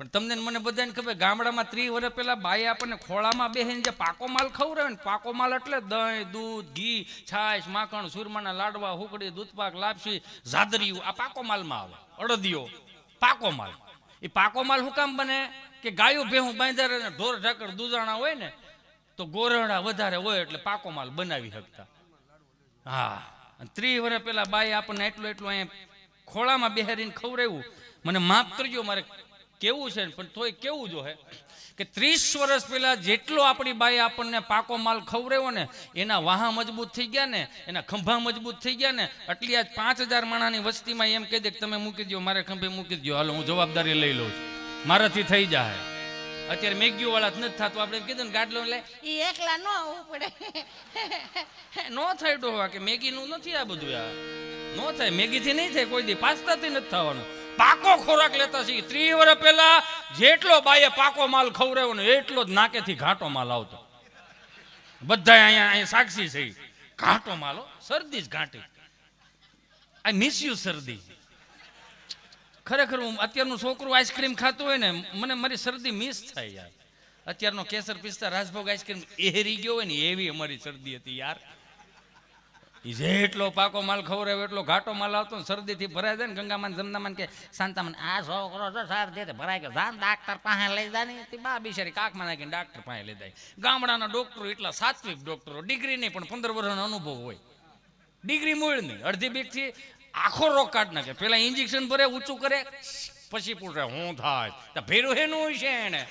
પણ તમને મને બધાને ખબર, ગામડામાં ત્રીસ વર્ષ પહેલાં બાઈ આપણને ખોળામાં બેસીને જે પાકો માલ ખવડાવે ને, પાકો માલ એટલે દહીં, દૂધ, ઘી, છાશ, માખણ, સુરમાના લાડવા, હુકડી, દૂધપાક, લાપસી, ઝાદરિયું, આ પાકો માલમાં આવે. અડદિયો, પાકો માલ. એ પાકો માલ શું કામ બને? કે ગાયું ભેહું બાંધ્યા ને ઢોર, ઢાકર, દૂધાણા હોય ને, તો ગોરડા વધારે હોય એટલે પાકો માલ બનાવી શકતા. હા. અને ત્રીસ વર્ષ પહેલાં બાઈ આપણને એટલું એટલું અહીંયા ખોળામાં બેહારીને ખવડાવ્યું. મને માફ કરજો, મારે કેવું છે પણ તોય કેવું જો હે? કે ત્રીસ વર્ષ પહેલાં જેટલો આપણી બાઈ આપણને પાકો માલ ખવડાવ્યો ને એના વાહા મજબૂત થઈ ગયા ને એના ખંભા મજબૂત થઈ ગયા ને એટલી આજ પાંચ હજાર માણાની વસ્તીમાં એમ કહી દે કે તમે મૂકી દો મારે ખંભે મૂકી દો હાલો હું જવાબદારી લઈ લઉં છું. મારાથી થઈ જાય અત્યારે મેગ્યુ વાળા જ નથી થતું. આપણે કીધું ને ગાડલો લે. એ એકલા ન આવવું પડે. નો થાય હોવા કે મેગીનું નથી આ બધું આ. ન થાય મેગીથી નહીં થાય કોઈ દી પાસ્તાથી નથી થવાનું. પાકો ખોરાક લેતા છીએ ત્રી વર્ષ પહેલા જેટલો બાઈએ પાકો માલ ખવડાવ્યો ને એટલો જ નાકેથી ઘાટો માલ આવતો. બધા અહીંયા અહીંયા સાક્ષી છે. ઘાટો માલ શરદી જ ઘાટી. આઈ મિસ યુ શરદી. ખરેખર હું અત્યારનું છોકરું આઈસ્ક્રીમ ખાતું હોય ને, મને મારી શરદી મિસ થાય યાર. અત્યારનો કેસર પિસ્તા, રાજભોગ આઈસ્ક્રીમ, એહરી ગયો હોય ને, એવી અમારી શરદી હતી યાર. ઈ જેટલો પાકો માલ ખવડાવ્યો એટલો ઘાટો માલ આવતો ને શરદીથી ભરાય જાય ને ગંગામાન જમનામાં કે શાંતામાં આ છોકરો છો સાર દે ભરાય ગયો. જાન ડાક્ટર પાસે લઈ જાય ને તે બા બિચારી કાકમાં નાખીને ડાક્ટર પાસે લઈ જાય. ગામડાના ડોક્ટરો એટલા સાત્વિક ડોક્ટરો, ડિગ્રી નહીં, પણ પંદર વર્ષનો અનુભવ હોય. ડિગ્રી મૂળ નહીં, અડધી બીકથી આખો રોગ કાઢ નાખે. પેલા ઇન્જેક્શન ભરે, ઊંચું કરે, પછી પૂછે, હું થાય? ભેરું હેનું હોય છે એને.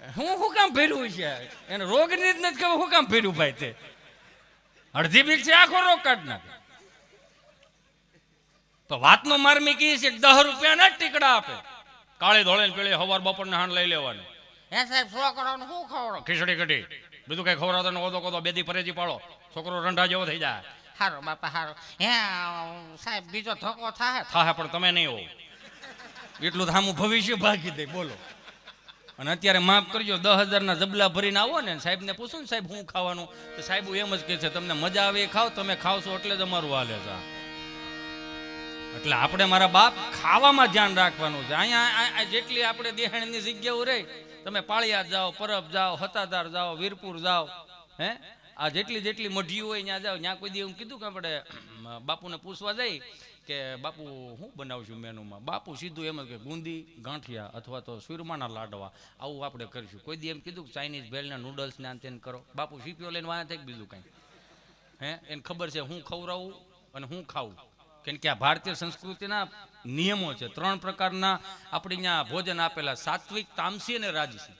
હું શું કામ ભેર્યું છે? એને રોગની જ નથી ખબર શું કામ ભેર્યું ભાઈ તે? અડધી બીક છે આખો રોગ કાઢ નાખે. તો વાતનો માર્મી કહી છે દહ રૂપિયાના જ ટીકડા આપે. કાળે ધોળે પેલી હવાર બપોરને હાણ લઈ લેવાનું. હે સાહેબ છોકરાઓને શું ખવડો ખીચડી કઢી. બીજું કઈ ખવડાવતો ને ઓદો કોદો બેદી પરેજી પાડો. છોકરો રંઢા જેવો થઈ જાય. હારો બાપા હારો. હે સાહેબ બીજો ધોકો થાય થાય પણ તમે નહીં હો. એટલું ધામું ભવિષ્ય ભાગી દે બોલો. અને અત્યારે માફ કરજો દસ હજારના જબલા ભરીને આવો ને, સાહેબને પૂછો ને, સાહેબ, હું ખાવાનું? તો સાહેબ એમ જ કહે છે, તમને મજા આવે એ ખાઓ તમે ખાવશો એટલે જ અમારું હાલે છે. એટલે આપણે મારા બાપ ખાવામાં ધ્યાન રાખવાનું છે. અહીંયા જેટલી આપણે દેહાણની જગ્યાઓ રહી, તમે પાળિયા જાઓ, પરબ જાઓ હતાદાર જાઓ, વીરપુર જાઓ, હે? આ જેટલી જેટલી મઢીઓ હોય, ત્યાં જાઓ. ત્યાં કોઈ દી એમ કીધું કે આપણે બાપુને પૂછવા જઈ કે બાપુ હું બનાવશું મેનુમાં? બાપુ સીધું એમ કે ગુંદી, ગાંઠિયા અથવા તો સુરમાના લાડવા. આવું આપણે કરીશું. કોઈ દી એમ કીધું કે ચાઇનીઝ ભેળના નૂડલ્સ ને આન કરો. બાપુ સીપીઓ લઈને કે બીજું કાંઈ? હે? એને ખબર છે હું ખવડાવું અને હું ખાવું કેમ કે આ ભારતીય સંસ્કૃતિના નિયમો છે. ત્રણ પ્રકારના આપણે અહીંયા ભોજન આપેલા. સાત્વિક, તામસી અને રાજસી.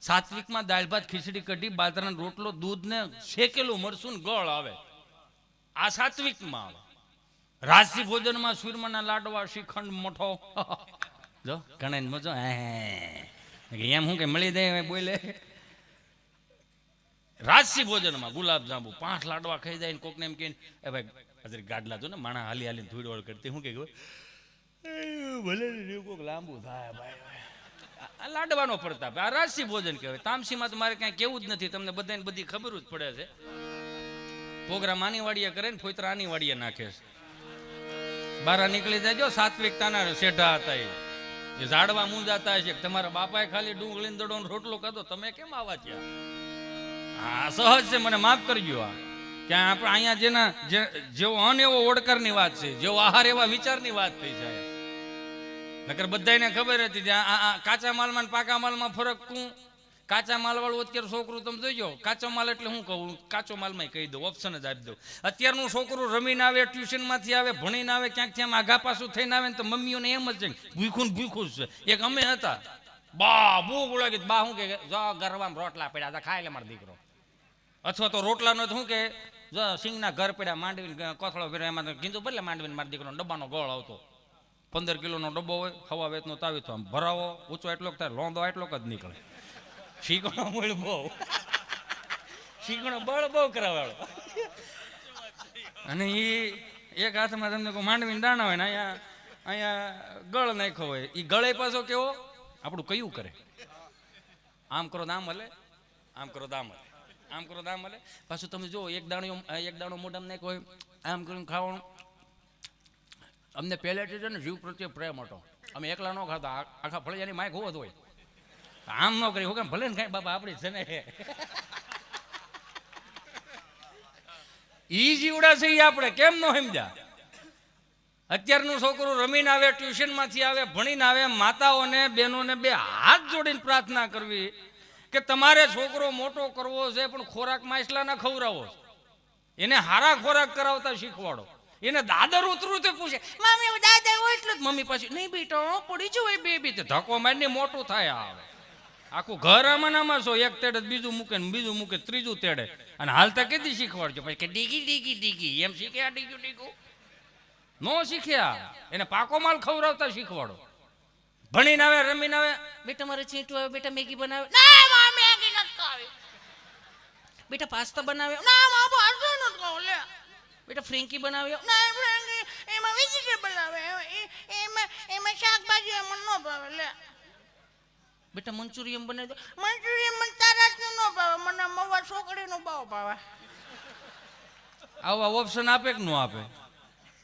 સાત્વિકમાં દાળ ભાત, ખીચડી, કઢી, બાજરાનો રોટલો દૂધ ને શેકેલું મરસું ગળ આવે. આ સાત્વિકમાં આવે. રાજસી ભોજનમાં સુરમાના લાડવા, શ્રીખંડ, મોઠો. જો ઘણા મજો. હે એમ હું કે મળી દે બોલે. રાજસી ભોજનમાં ગુલાબ જાંબુ, પાંચ લાડવા ખાઈ જાય ને કોકને એમ કે, એ ભાઈ હજરી ગાડલા જો ને, માણા હાલી હાલી ધૂળવળ કરતી. શું કે? ભલે કોક લાંબુ થાય, ભાઈ આ- લાડવાનો પ્રતાપ, આ રાજસી ભોજન કહેવાય. તામસીમાં તો મારે કાંઈ કેવું જ નથી. તમને બધાને બધી ખબર જ પડે છે. પ્રોગ્રામ આની વાડીએ કરે ને ફોતરા આની વાડીએ નાખે છે. બારા નીકળી જાય સાત્વિકતાના શેઢા હતા એ. ઝાડવા મૂંઝાતા છે તમારા બાપાએ ખાલી ડુંગળી દડો રોટલો ખાધો, તમે કેમ આવા થયા? હા, સહજ છે, મને માફ કરજો આ. કે આપણે અહીંયા જેના જેવો અન એવો ઓડકરની વાત છે જેવો આહાર એવા વિચારની વાત થઈ જાય નકર બધાને ખબર હતી કે આ કાચા માલમાં પાકા માલમાં ફરક શું કાચા માલ વાળું અત્યારે છોકરું તમે જોઈજો કાચો માલ એટલે હું કહું, કાચો માલમાં કહી દઉં ઓપ્શન જ આપી દઉં. અત્યારનું છોકરું રમીને આવે, ટ્યુશનમાંથી આવે, ભણીને આવે ક્યાંકથી આમ આઘા પાછું થઈને આવે ને તો મમ્મીઓને એમ જ છે ભૂખું ભૂખું છે. એક અમે હતા. બા ભૂખ લાગી બા શું કે, જો ગરવામાં રોટલા પડ્યા હતા ખાય લે મારો દીકરો. અથવા તો રોટલા નો શું કે, જો સિંગના ઘર પડ્યા, માંડવીને કોથળો ફેર્યો એમાં કીધું, ભલે માંડવીને મારા દીકરો ડબ્બાનો ગોળ આવતો. પંદર કિલોનો ડબ્બો હોય, હવા વેતનો તાવી તો આમ ભરાવો, ઊંચો એટલો થાય, લોંદો એટલો જ નીકળે. શીકણો મૂળ બહુ. શીકણો બળ બહુ કરાવાળો અને એ એક હાથમાં તમને કોઈ માંડવીને દાણા હોય ને અહીંયા અહીંયા ગળ નાખ્યો હોય. એ ગળે પાછો કેવો? આપણું કયું કરે? આમ કરો દામ હલે, આમ કરો દામ હલે, આમ કરો દામ હલે. પાછું તમે જો એક દાણો એક દાણો મોઢામાં નાખ્યો હોય, આમ કરીને ખાવાનું. અમને પહેલેથી છે ને જીવ પ્રત્યે પ્રેમ હતો. અમે એકલા ન ખાતા આખા ફળિયાની માય હોવો જ હોય. આમ ન કરી, હું કેમ ભલે ને કાંઈ બાબા આપણી છે ને. ઈ જીવડા છે આપણે, કેમ ન સમજ્યા? અત્યારનું છોકરું રમીને આવે, ટ્યુશનમાંથી આવે, ભણીને આવે, માતાઓને, બહેનોને બે હાથ જોડીને પ્રાર્થના કરવી કે તમારે છોકરો મોટો કરવો છે, પણ ખોરાક માછલા ના ખવડાવો. એને હારા ખોરાક કરાવતા શીખવાડો. એને દાદર ઉતરું તે પૂછે મમ્મી હું દાદર એટલું જ મમ્મી પાછી, નહીં બેટો પડી જવું બેબી તો ધક્કો મારીને મોટું થાય આવે. આખું ઘર આમાં આમાં છો, એક તેડે બીજું મૂકે ને બીજું મૂકે ત્રીજું તેડે. અને હાલતા કેદી શીખવાડજો? પછી કે ડીગી ડીગી ડીગી. એમ શીખ્યા ડીગ્યું ડીગું? ન શીખ્યા. એને પાકો માલ ખવડાવતા શીખવાડો. ભણીને આવે, રમીને આવે. બેટા મારે છીંટું આવે, બેટા, મેગી બનાવે. ના મા મેગી નથી ખાવી બેટા, પાસ્તા બનાવે. ના મા પાસ્તા નથી ખાવું લે. બેટા, ફ્રેન્કી બનાવે. ના, ફ્રેન્કી, એમાં વેજીટેબલ આવે. એમાં એમાં શાકભાજી એમાં ન ભાવે, લે. બેટા મંચુરિયન બનાવી દો મંચુરિયમ મને તારા હાથનું ન ભાવે? મને મવા છોકરીનો ભાવ ભાવે. આવા ઓપ્શન આપે કે ન આપે?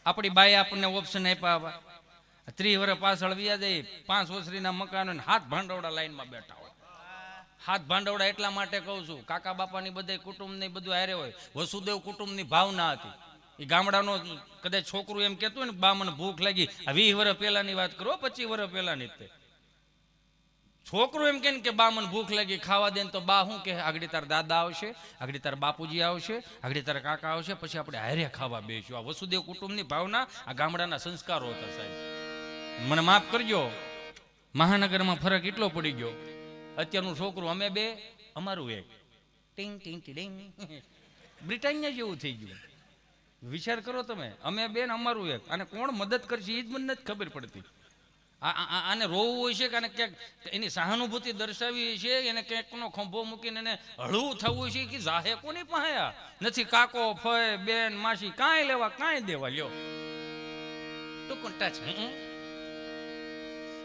આપણી બાઈ આપણને ઓપ્શન આપ્યા આવા ત્રીસ વર્ષ પાછળ વ્યા જાય, પાંચ ઓસરીના મકાનો હાથ ભાંડવડા લાઈનમાં બેઠા હોય. હાથ ભાંડવડા એટલા માટે કહું છું, કાકા બાપાની બધા કુટુંબની બધું હારે હોય. વસુદેવ કુટુંબની ભાવના હતી. એ ગામડાનો કદાચ છોકરું એમ કહેતું હોય ને, બા, મને ભૂખ લાગી. વીસ વર્ષ પહેલાની વાત કરો, પચીસ વર્ષ પહેલાની જ તે. છોકરું એમ કે બા, મને ભૂખ લાગી, ખાવા દે તો બા શું કે? આગળ તાર દાદા આવશે, આગળ તાર બાપુજી આવશે, આગળ તાર કાકા આવશે, પછી આપણે હારે ખાવા બેસ્યું આ વસુદેવ કુટુંબની ભાવના આ ગામડાના સંસ્કારો હતા સાહેબ. મને માફ કરજો, મહાનગરમાં ફરક એટલો પડી ગયો. અત્યારનું છોકરું અમે બે, અમારું એક. ટીંગ ટીંગ ટીંગ. બ્રિટાનિયા જેવું થઈ ગયું. વિચાર કરો તમે, અમે બે ને અમારું એક. અને કોણ મદદ કરશે એ જ મને નથી ખબર પડતી. આને રોવું હોય છે કે ક્યાંક એની સહાનુભૂતિ દર્શાવી છે એને ક્યાંકનો ખંભો મૂકીને એને હળવું થવું છે કે જાહે કોની પાસે નથી કાકો ફય બેન માસી કાંઈ લેવા કાંઈ દેવા લ્યો. ટૂંકું ટચ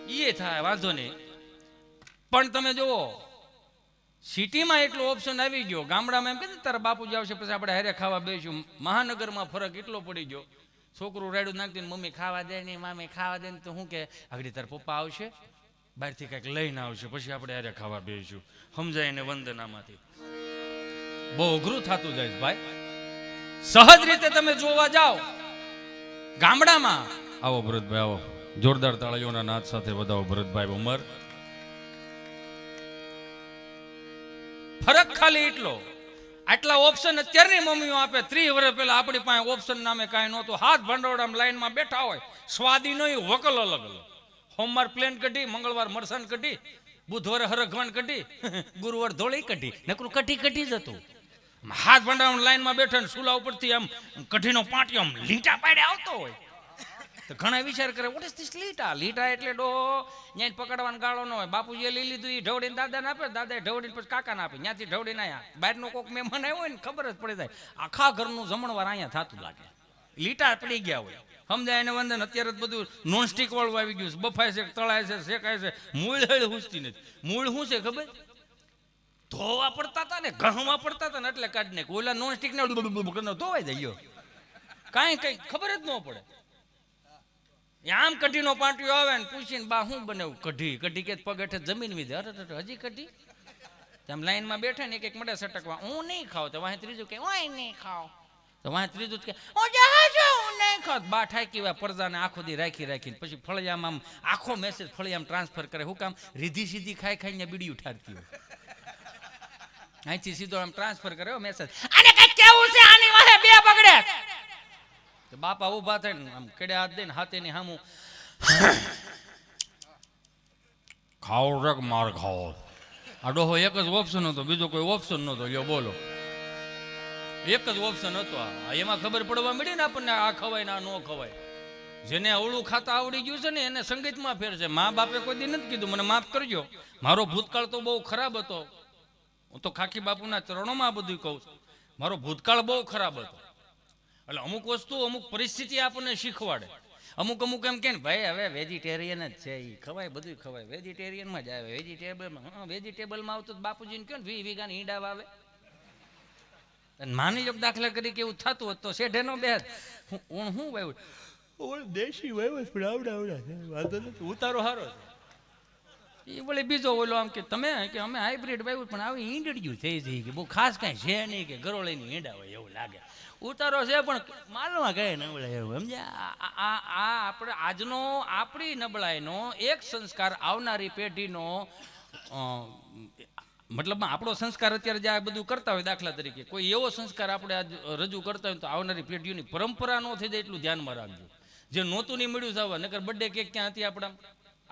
એ થાય વાંધો નહીં. પણ તમે જુઓ સિટીમાં એટલો ઓપ્શન આવી ગયો. ગામડામાં એમ કે તારા બાપુજી આવશે પછી આપણે હારે ખાવા બેસ્યું મહાનગરમાં ફરક એટલો પડી ગયો. છોકરું રેડું નાખતી મમ્મી ખાવા દે ને મામી ખાવા દે ને તો શું કે, આગળ તાર પપ્પા આવશે, બહારથી કંઈક લઈને આવશે, પછી આપણે હારે ખાવા બેસીશું સમજાય ને વંદનામાંથી. બહુ અઘરું થતું જાય ભાઈ. સહજ રીતે તમે જોવા જાઓ. ગામડામાં. આવો ભરતભાઈ, આવો. જોરદાર તાળીઓના નાદ સાથે વધાવો ભરતભાઈ ઉમર. ફરક ખાલી એટલો. આટલા ઓપ્શન અત્યારની મમ્મીઓ આપે. ત્રીસ વર્ષ પહેલા આપણી પાસે ઓપ્શન નામે કાંઈ નહોતું. હાથ ભંડોળામાં લાઈનમાં બેઠા હોય. સ્વાદી નહીં, વકલ અલગ અલગ. સોમવાર પ્લેન કઢી, મંગળવાર મરસાન કઢી, બુધવારે હરખવાન કઢી, ગુરુવાર ધોળી કઢી. નકરું કઢી કઢી જ હતું. હાથ ભંડોળામાં લાઈનમાં બેઠા ને સુલા ઉપરથી આમ કઢીનો પાટિયો આમ લીટા પાડે આવતો હોય. તો ઘણા વિચાર કરે વોટ ઇઝ ધીસ લીટા? લીટા એટલે ડો ત્યાં પકડવાનો ગાળો ન હોય. બાપુજીએ લઈ લીધું એ ઢવડીને દાદાને આપે દાદાએ ઢવડીને પછી કાકાને આપે ત્યાંથી ઢવડીને આવ્યા બહારનો કોક મહેમાન આવ્યો હોય ને, ખબર જ પડી જાય. આખા ઘરનું જમણવાર અહીંયા થતું લાગે. લીટા પડી ગયા હોય. સમજાય એને વંદન? અત્યારે બધું નોનસ્ટિક વાળું આવી ગયું છે. બફાય છે, તળાય છે, શેકાય છે. મૂળ હેળ હુસતી નથી. મૂળ શું છે ખબર? ધોવા પડતા હતા ને ઘણવા પડતા હતા ને, એટલે કાઢ ને ઓલા નોનસ્ટિક ને ધોવાઈ જાય કાંઈ, કઈ ખબર જ ન પડે. આમ કઢીનો પાટિયો આવે ને પૂછીને, બા શું બનાવ્યું કઢી? કઢી કે પગ જમીન વીધે? અરે હજી કઢી? તેમ લાઈનમાં બેઠે ને એક એક મળે સટકવા, હું નહીં ખાવ તો વાંહે ત્રીજું કે હું નહીં ખાવ તો વાંહે ત્રીજું કે, હું જહાજો, હું નહીં ખાવ બા ઠાકી વા પડદાને આખો દી રાખી, રાખીને, પછી ફળિયામાં આમ આખો મેસેજ ફળિયામાં ટ્રાન્સફર કરે. હું કામ રીધી સીધી ખાઈ ખાઈને બીડી ઉઠાડતી હોય. અહીંથી સીધો આમ ટ્રાન્સફર કર્યો મેસેજ આને કઈ કેવું છે? આની વાહે બે બગડે. બાપા ઊભા થઈને આમ કેડે હાથ દઈને હાથેની સામું ખાઓ રક માર ખાઓ. આ ડોહો એક જ ઓપ્શન હતો, બીજો કોઈ ઓપ્શન નહોતો. લ્યો બોલો. એક જ ઓપ્શન હતો એમાં ખબર પડવા મળી ને આપણને આ ખવાય ને આ ન ખવાય. જેને અવળું ખાતા આવડી ગયું છે ને એને સંગીતમાં ફેર છે. મા બાપે કોઈ દી નથી કીધું, મને માફ કરજો. મારો ભૂતકાળ તો બહુ ખરાબ હતો. હું તો ખાખી બાપુના ચરણોમાં બધું કહું છું. મારો ભૂતકાળ બહુ ખરાબ હતો. એટલે અમુક વસ્તુ, અમુક પરિસ્થિતિ આપણને શીખવાડે. અમુક અમુક એમ કે ભાઈ, હવે વેજીટેરિયન જ છે એ ખવાય બધું ખવાય. વેજીટેરિયનમાં જ આવે. વેજીટેબલમાં હા વેજીટેબલમાં આવતું બાપુજીને કહો ને, વી વીઘાની ઈંડા અને માની લો કે દાખલા તરીકે એવું થતું હોત તો શેઢે નો બે હું હું વાવ્યું દેશી પણ આવડા આવડા વાંધો નથી. ઉતારો સારો છે. એ વળી બીજો ઓલો આમ કે તમે કે અમે હાઇબ્રિડ વાવ્યું પણ આવી ઈંડડ્યું થઈ જઈ કે બહુ ખાસ કાંઈ છે નહીં કે ગરોળીની ઈંડા હોય એવું લાગે. ઉતારો છે પણ માલમાં કઈ નબળાઈ એવું, સમજ્યા? આ- આ આપણે આજનો, આપણી નબળાઈનો એક સંસ્કાર આવનારી પેઢીનો મતલબ આપણો સંસ્કાર અત્યારે જે આ બધું કરતા હોય દાખલા તરીકે, કોઈ એવો સંસ્કાર આપણે આજ રજૂ કરતા હોય તો આવનારી પેઢીઓની પરંપરા ન થઈ જાય એટલું ધ્યાનમાં રાખજો. જે નહોતું નહીં મળ્યું થવા નકર બર્થડે કેક ક્યાં હતી આપણા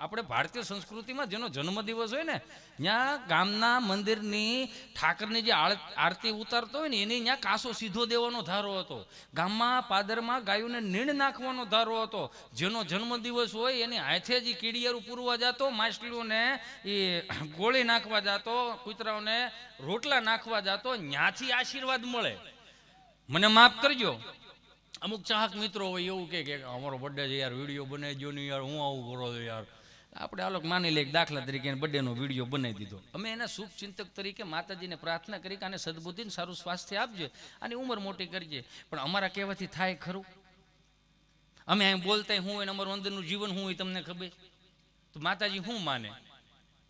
આપણે ભારતીય સંસ્કૃતિમાં જેનો જન્મદિવસ હોય ને ત્યાં ગામના મંદિરની ઠાકરની જે આરતી ઉતારતો હોય ને, એની ત્યાં કાસો સીધો દેવાનો ધારો હતો. ગામમાં પાદરમાં ગાયોને નીણ નાખવાનો ધારો હતો. જેનો જન્મદિવસ હોય એની હાથે જ કીડિયારું પૂરવા જતો, માછલીઓને એ ગોળી નાખવા જતો, કૂતરાઓને રોટલા નાખવા જતો ત્યાંથી આશીર્વાદ મળે. મને માફ કરજો. અમુક ચાહક મિત્રો હોય એવું કે અમારો બર્થડે છે યાર, વીડિયો બનાવી દો ને યાર, હું આવું કરો છો યાર? આપણે આ લોકો માની લે કે દાખલા તરીકે બર્થડેનો વીડિયો બનાવી દીધો. અમે એના શુભ ચિંતક તરીકે માતાજીને પ્રાર્થના કરી કે આને સદબુદ્ધિને સારું સ્વાસ્થ્ય આપજે અને ઉંમર મોટી કરજે. પણ અમારા કહેવાથી થાય ખરું. અમે અહીં બોલતા હું હોય અમારું અંદરનું જીવન હું હોય તમને ખબર? તો માતાજી શું માને?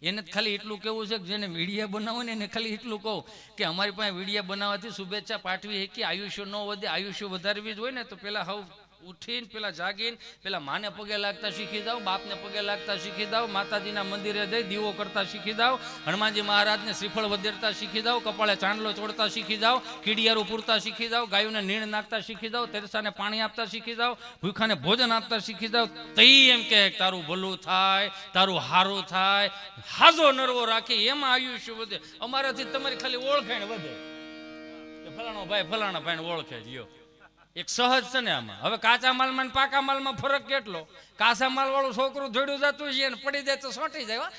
એને ખાલી એટલું કેવું છે કે જેને વીડિયા બનાવો ને એને ખાલી એટલું કહું કે અમારી પાસે વીડિયા બનાવવાથી શુભેચ્છા પાઠવી કે આયુષ્ય ન વધે, આયુષ્ય વધારવી જ હોય ને તો પેલા હવ ઉઠીને પેલા જાગીને પેલા માને પગે લાગતા શીખી જાઓ, બાપને પગે લાગતા શીખી જાઓ, માતાજીના મંદિરે જઈ દીવો કરતા શીખી જાઓ, હનુમાનજી મહારાજને શ્રીફળ વધેરતા શીખી જાઓ, કપાળે ચાંદલો ચોડતા શીખી જાઓ કીડિયારું પૂરતા શીખી જાઓ, ગાયોને નીણ નાખતા શીખી જાઓ, તેરસાને પાણી આપતા શીખી જાઓ, ભૂખાને ભોજન આપતા શીખી જાઓ, તઈ એમ કે તારું ભલું થાય, તારું હારું થાય, હાજો નરવો રાખી, એમાં આયુષ્ય વધે. અમારાથી તમારી ખાલી ઓળખાણ વધે. ફલાણો ભાઈ ફલાણા ભાઈને ઓળખે છે યો એક સહજ છે ને આમાં. હવે કાચા માલમાં ને પાકા માલમાં ફરક કેટલો? કાચા માલ વાળું છોકરું જોડ્યું જતું છે ને પડી જાય તો સોટી જાય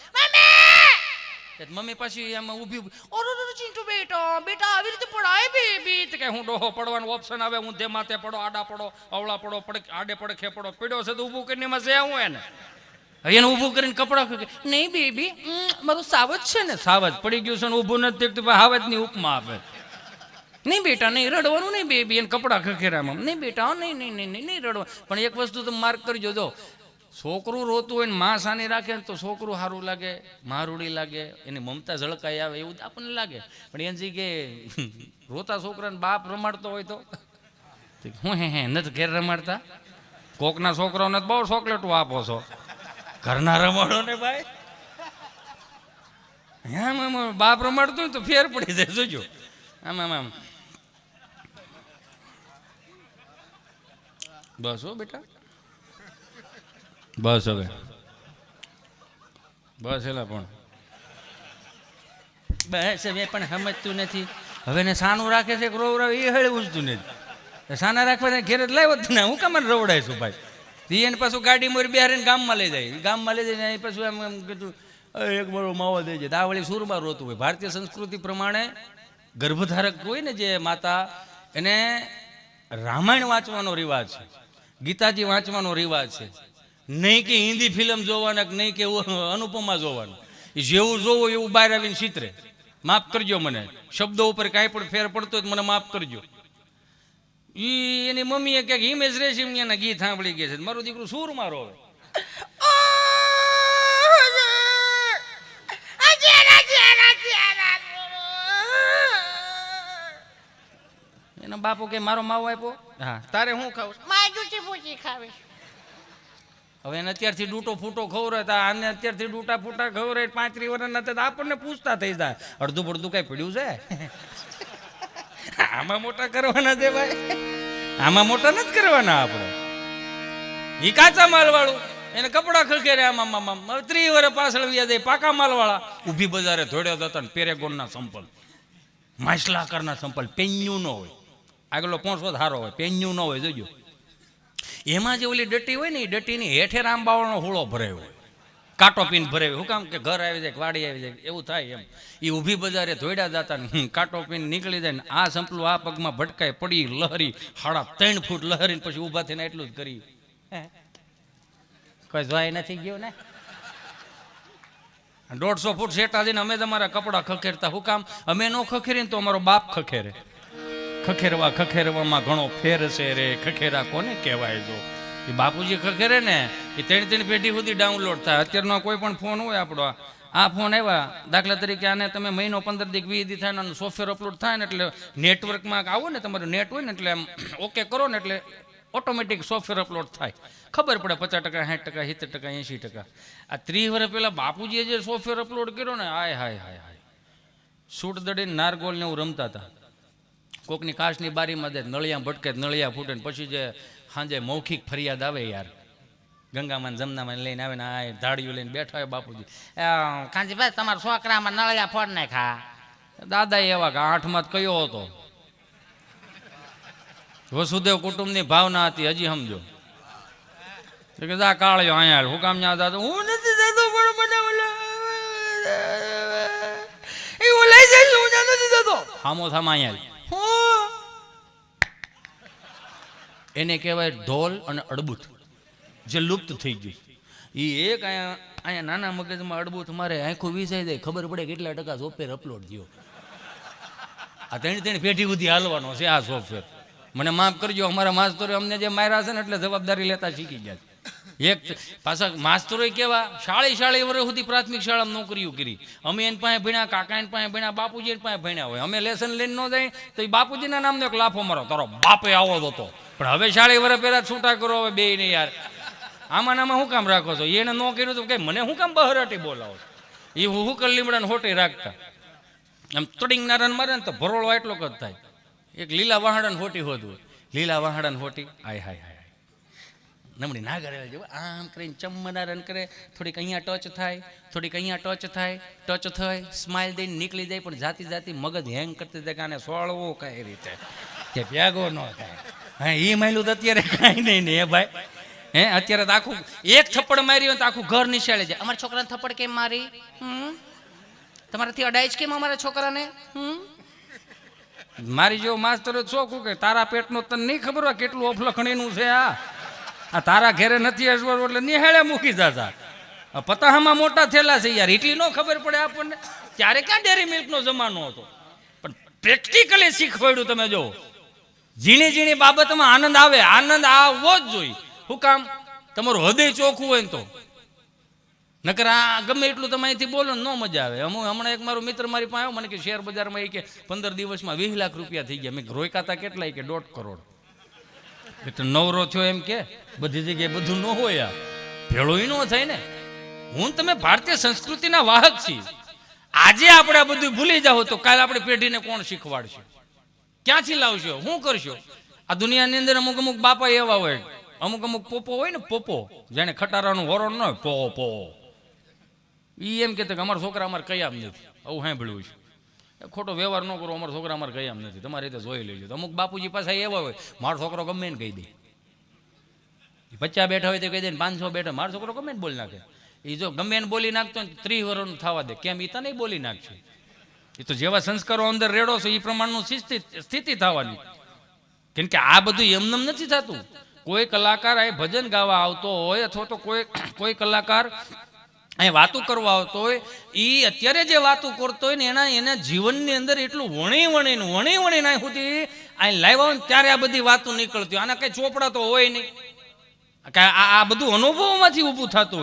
મમ્મી! પાછી એમાં ઊભી "ઓરો ચિંટુ બેટા બેટા, આવી રીતે પડાય બેબી તો કે હું ડોહો પડવાનો ઓપ્શન આવે, હું ધે માથે પડો, આડા પડો, અવળા પડો પડે આડે પડખે પડો. પીડો છે તો ઊભું કરીને એમાં જે હું એને? એને ઊભું કરીને કપડા કે નહીં, બેબી મારું સાવજ છે ને. સાવજ પડી ગયું છે ને, ઊભું નથી હાવજની ઉપમા આપે. નહીં બેટા, નહીં રડવાનું નહીં બેબી એને કપડાં ખખેરામાં. નહીં બેટા નહીં નહીં નહીં નહીં નહીં રડવા. પણ એક વસ્તુ તમે માર્ક કરજો, જો. છોકરું રોતું હોય ને માં સાની રાખે ને તો છોકરું સારું લાગે, મારુડી લાગે, એની મમતા ઝળકાઈ આવે એવું આપણને લાગે. પણ એમ કે રોતા છોકરાને બાપ રમાડતો હોય તો? હું હે હે, નથી ઘેર રમાડતા? કોકના છોકરાઓને બહુ ચોકલેટો આપો છો. ઘરના રમાડો ને ભાઈ? આમ બાપ રમાડતું તો ફેર પડી જાય, જોજો. આમ આમ આમ. બસ હો બેટા. બસ હવે. બસ એલા પણ. બસ હવે પણ સમજતું નથી. હવે ને સાનું રાખે છે રોવરાવ, એ હળે ઉજતું નથી. સાના રાખવા ઘેર જ લાવ્યો ને હું કામ રવડાઈશું ભાઈ? ઈ એને પાછું ગાડી મોરી બિહારીને ગામમાં લઈ જાય. ગામમાં લઈ જાય એ પાછું એમ એમ કીધું એક મારો માવો દેજે છે. આ સુરમાં રોતું હોય. ભારતીય સંસ્કૃતિ પ્રમાણે ગર્ભધારક હોય ને જે માતા, એને રામાયણ વાંચવાનો રિવાજ છે. ગીતાજી વાંચવાનો રિવાજ છે. નહીં કે હિન્દી ફિલ્મ જોવાના કે નહીં કે અનુપમા જોવાનું. જેવું જોવો એવું બહાર આવીને ચિત્રે માફ કરજો મને. શબ્દો ઉપર કાંઈ પણ ફેર પડતો હોય મને માફ કરજો. એ એની મમ્મીએ ક્યાંક હિમેશ રેશમિયાના ગીત સાંભળી ગયા છે. મારું દીકરું સુર મારો હવે. એનો બાપુ કે મારો માવો આપ્યો? હા તારે શું ખાવું? જૂઠી પૂછી ખાવી હવે એને અત્યારથી ડૂટો ફૂટો ખવરે તો આને અત્યારથી ડૂટા ફૂટા ખવરે પાંત્રી વર્ષના તો આપણને પૂછતા થઈ જાય. અડધું પડધું કઈ પડ્યું છે? આમાં મોટા કરવાના છે ભાઈ. આમાં મોટા નથી કરવાના આપણે. એ કાચા માલ વાળું એને કપડા ખખેરે આમાં આમ આમ. ત્રી વર્ષ પાછળ વ્યા જાય પાકા માલ વાળા ઊભી બજારે ધોડ્યો હતા ને પેરેગોનના સંપલ. માછલાકરના સંપલ. પેન્યું ન હોય. આગલો પોંચો ધારો હોય પેન્યું ન હોય જોજો. એમાં જે ઓલી ડટી હોય ને એ ડટીની હેઠે રામબાવળનો હુળો ભરાયો હોય. કાંટો પીન ભરાયો. શું કામ કે ઘર આવી જાય વાડી આવી જાય એવું થાય એમ. એ ઊભી બજારે ધોઈડા જતા ને કાંટો પીન નીકળી જાય ને આ સંપલું આ પગમાં ભટકાય પડી લહરી હાડા ત્રણ ફૂટ લહરીને પછી ઊભા થઈને એટલું જ કરી. હે? કોઈ જોઈ નથી ગયો ને? દોઢસો ફૂટ શેટા જઈને અમે તમારા કપડાં ખખેરતા. હું કામ અમે નો ખખેરીને તો અમારો બાપ ખખેરે. ખખેરવા ખખેરવામાં ઘણો ફેર છે રે. ખખેરા કોને કહેવાય જો? એ બાપુજી ખખેરે ને, એ ત્રણ ત્રણ પેઢી સુધી ડાઉનલોડ થાય. અત્યારનો કોઈ પણ ફોન હોય આપણો, આ ફોન આવ્યા. દાખલા તરીકે આને તમે મહિનો પંદર દી વીસ દી થાય ને સોફ્ટવેર અપલોડ થાય ને એટલે નેટવર્કમાં આવો ને તમારું નેટ હોય ને એટલે આમ ઓકે કરો ને એટલે ઓટોમેટિક સોફ્ટવેર અપલોડ થાય. ખબર પડે પચાસ ટકા, સાઠ ટકા, સિત્તેર ટકા, એંશી ટકા. આ ત્રીસ વર્ષ પહેલાં બાપુજીએ જે સોફ્ટવેર અપલોડ કર્યો ને હાય હાય હાય હાય. સૂટ દડીને નારગોલ ને એવું રમતા હતા. કોકની કાચની બારીમાં દે નળિયા ભટકે, નળિયા ફૂટે પછી જે સાંજે મૌખિક ફરિયાદ આવે યાર. ગંગામાં જમનામાં લઈને આવે ને આ ધાડિયું લઈને બેઠા હોય બાપુજી. કાંજીભાઈ તમારા છોકરામાં નળિયા ફોડ નાખા દાદા એવા કે આઠમાં જ કયો હતો. વસુદેવ કુટુંબની ભાવના હતી, હજી સમજો. કે જા કાળ્યો અહીંયા હું કામ ન્યા દાદા હું નથી જતો, પણ મને ઓલા એ ઓલાઈ હું નથી જતો. હામો થામા અહીંયા એને કહેવાય ઢોલ અને અડબૂત. જે લુપ્ત થઈ ગયું. એ એક અહીંયા અહીંયા નાના મગજમાં અડબૂત મારે આંખું વિસાઈ જાય ખબર પડે કેટલા ટકા સોફ્ટવેર અપલોડ થયો. આ ત્રણ તેની પેઢી સુધી હાલવાનો છે આ સોફ્ટવેર મને માફ કરજો, અમારા માસ્તરો અમને જે માર્યા છે ને એટલે જવાબદારી લેતા શીખી ગયા છે. એક પાછા માસ્તરો કેવા, શાળી શાળી વર્ષ સુધી પ્રાથમિક શાળામાં નોકરીઓ કરી. અમે એની પાસે ભણ્યા, કાકા એની પાસે ભણ્યા, બાપુજી એની પાસે ભણ્યા હોય. અમે લેસન લઈને ન જાય, તો એ બાપુજીના નામનો એક લાફો મારો, તારો બાપે આવો જ હતો. પણ હવે શાળી વર્ષ પહેલા છૂટા કરો, હવે બે ને યાર. આમાં આમાં શું કામ રાખો છો? એને ન કર્યું તો કે મને શું કામ બહરાટી બોલાવો એ હું હું કર લીમડાને હોટી રાખતા? આમ તડિંગ નારાયણ મારે ને તો ભરોળો એટલો જ થાય. એક લીલા વાહડાને હોટી હોતું લીલા વાહડાને હોટી, આય, હાય હાય. નમણી ના કરે જો આમ કરીને ચમનારાયણ કરે. થોડીક અહીંયા ટચ થાય, થોડીક અહીંયા ટચ થાય ટચ થાય સ્માઇલ દઈને નીકળી જાય, પણ જાતી જાતી મગજ હેંગ કરતી જાય કે સોળવો કઈ રીતે? કે ભેગો ન થાય. હા એ માયલું તો અત્યારે કાંઈ નહીં ને એ ભાઈ? હે, અત્યારે તો આખું, એક થપ્પડ મારી હોય તો આખું ઘર નિશાળે જાય. અમારા છોકરાને થપ્પડ કેમ મારી? હમ? તમારાથી અડાઈ જ કેમ અમારા છોકરાને? હમ? મારી જેવો માસ્તર જ કે તારા પેટનો તને નહીં ખબર હોય કેટલું અફલખણીનું છે આ. આ તારા ઘેરે નથી અજવર એટલે નિહાળે મૂકી જાતા. પતાહામાં મોટા થયેલા છે યાર એટલી ન ખબર પડે આપણને. ત્યારે ક્યાં ડેરી મિલ્કનો જમાનો હતો? પણ પ્રેક્ટિકલી શીખવાડ્યું તમે જો. ઝીણી ઝીણી બાબતમાં આનંદ આવે, આનંદ આવવો જ જોઈએ. શું કામ? તમારું હૃદય ચોખ્ખું હોય ને તો. નકર આ ગમે એટલું તમે અહીંથી બોલો ને, ન મજા આવે. હું હમણાં એક મારો મિત્ર મારી પાસે આવ્યો, મને કે શેર બજારમાં એ કે પંદર દિવસમાં વીસ લાખ રૂપિયા થઈ ગયા. મેં રોકાતા કેટલા? કે દોઢ કરોડ. એટલે નવરો થયો એમ કે, બધી જગ્યાએ બધું ન હોય આ. ભેળો ન થાય ને. હું તમે ભારતીય સંસ્કૃતિના વાહક છીએ. આજે આપણે આ બધું ભૂલી જાઓ તો કાલે આપણે પેઢીને કોણ શીખવાડશે? ક્યાંથી લાવશો? શું કરશો? આ દુનિયાની અંદર અમુક અમુક બાપા એવા હોય. અમુક અમુક પોપો હોય ને, પોપો જેને ખટારાનું વરણ ન હોય પો પો એમ કે અમારા છોકરા અમારે કયા નથી. આવું સાંભળ્યું છે એ ખોટો વ્યવહાર ન કરો, અમારા છોકરા અમારે એમ નથી. તમારી રીતે જોઈ લેજો. અમુક બાપુજી પાસે એવા હોય, મારો છોકરો ગમે ને કહી દે. પચાસ બેઠા હોય તો કહી દે પાંચસો બેઠા. મારો છોકરો ગમે ને બોલી નાખે. એ જો ગમે એને બોલી નાખતો ને ત્રીસ વર્ષનું થવા દે. કેમ? એ તને બોલી નાખશે. એ તો જેવા સંસ્કારો અંદર રેડો છો એ પ્રમાણનું સ્થિતિ થવાની. કેમ કે આ બધું એમનેમ નથી થતું. કોઈ કલાકાર એ ભજન ગાવા આવતો હોય અથવા તો કોઈ કોઈ કલાકાર અહીં વાતું કરવા આવતો હોય એ અત્યારે જે વાતો કરતો હોય ને એના એના જીવનની અંદર એટલું વણી વણીને વણી વણીને અહીં સુધી અહીં લાવ્યા ને ત્યારે આ બધી વાતો નીકળતી આના કઈ ચોપડા તો હોય નહીં. આ બધું અનુભવમાંથી ઊભું થતું હોય.